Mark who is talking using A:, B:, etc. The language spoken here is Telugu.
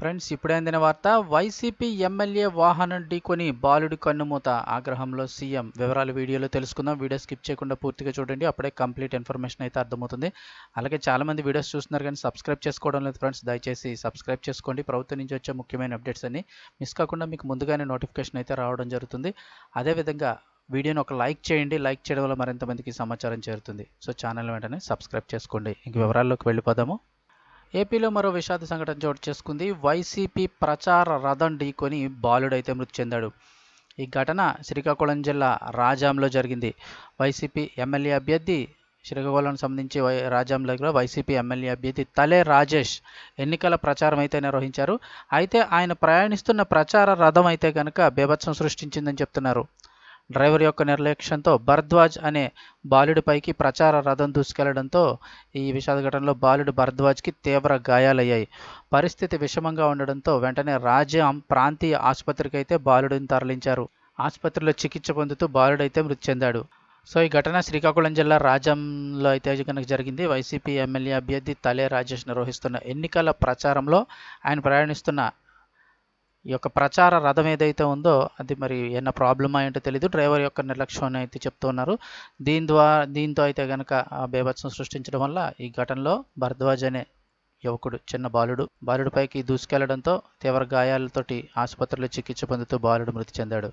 A: ఫ్రెండ్స్ ఇప్పుడైందిన వార్త వైసీపీ ఎమ్మెల్యే వాహనం ఢీకొని బాలుడి కన్నుమూత ఆగ్రహంలో సీఎం. వివరాలు వీడియోలో తెలుసుకుందాం. వీడియో స్కిప్ చేయకుండా పూర్తిగా చూడండి. అప్పుడే కంప్లీట్ ఇన్ఫర్మేషన్ అయితే అర్థమవుతుంది. అలాగే చాలామంది వీడియోస్ చూస్తున్నారు కానీ సబ్స్క్రైబ్ చేసుకోవడం లేదు ఫ్రెండ్స్. దయచేసి సబ్స్క్రైబ్ చేసుకోండి. ప్రభుత్వం నుంచి వచ్చే ముఖ్యమైన అప్డేట్స్ అన్ని మిస్ కాకుండా మీకు ముందుగానే నోటిఫికేషన్ అయితే రావడం జరుగుతుంది. అదేవిధంగా వీడియోని ఒక లైక్ చేయండి. లైక్ చేయడం వల్ల మరింత మందికి సమాచారం చేరుతుంది. సో ఛానల్ వెంటనే సబ్స్క్రైబ్ చేసుకోండి. ఇంక వివరాల్లోకి వెళ్ళిపోదాము. ఏపీలో మరో విషాద సంఘటన చోటు చేసుకుంది. వైసీపీ ప్రచార రథం ఢీకొని బాలుడైతే మృతి చెందాడు. ఈ ఘటన శ్రీకాకుళం జిల్లా రాజాంలో జరిగింది. వైసీపీ ఎమ్మెల్యే అభ్యర్థి శ్రీకాకుళం సంబంధించి వై రాజాంలో వైసీపీ ఎమ్మెల్యే అభ్యర్థి తలే రాజేష్ ఎన్నికల ప్రచారం అయితే నిర్వహించారు. అయితే ఆయన ప్రయాణిస్తున్న ప్రచార రథం అయితే కనుక బీభత్సం సృష్టించిందని చెప్తున్నారు. డ్రైవర్ యొక్క నిర్లక్ష్యంతో భరద్వాజ్ అనే బాలుడిపైకి ప్రచార రథం దూసుకెళ్ళడంతో ఈ విషాద ఘటనలో బాలుడు భరద్వాజ్కి తీవ్ర గాయాలయ్యాయి. పరిస్థితి విషమంగా ఉండడంతో వెంటనే రాజ్యం ప్రాంతీయ ఆసుపత్రికి అయితే బాలుడిని తరలించారు. ఆసుపత్రిలో చికిత్స పొందుతూ బాలుడైతే మృతి చెందాడు. సో ఈ ఘటన శ్రీకాకుళం జిల్లా రాజంలో అయితే కనుక జరిగింది. వైసీపీ ఎమ్మెల్యే అభ్యర్థి తలే రాజేష్ నిర్వహిస్తున్న ఎన్నికల ప్రచారంలో ఆయన ప్రయాణిస్తున్న ఈ యొక్క ప్రచార రథం ఏదైతే ఉందో అది మరి ఏమైనా ప్రాబ్లమ్ ఏంటో తెలియదు డ్రైవర్ యొక్క నిర్లక్ష్యం అయితే చెప్తున్నారు దీని ద్వారా దీంతో అయితే కనుక బేభత్సం సృష్టించడం వల్ల ఈ ఘటనలో భరద్వాజ్ అనే యువకుడు చిన్న బాలుడు బాలుడిపైకి దూసుకెళ్ళడంతో తీవ్ర గాయాలతోటి ఆసుపత్రిలో చికిత్స పొందుతూ బాలుడు మృతి చెందాడు.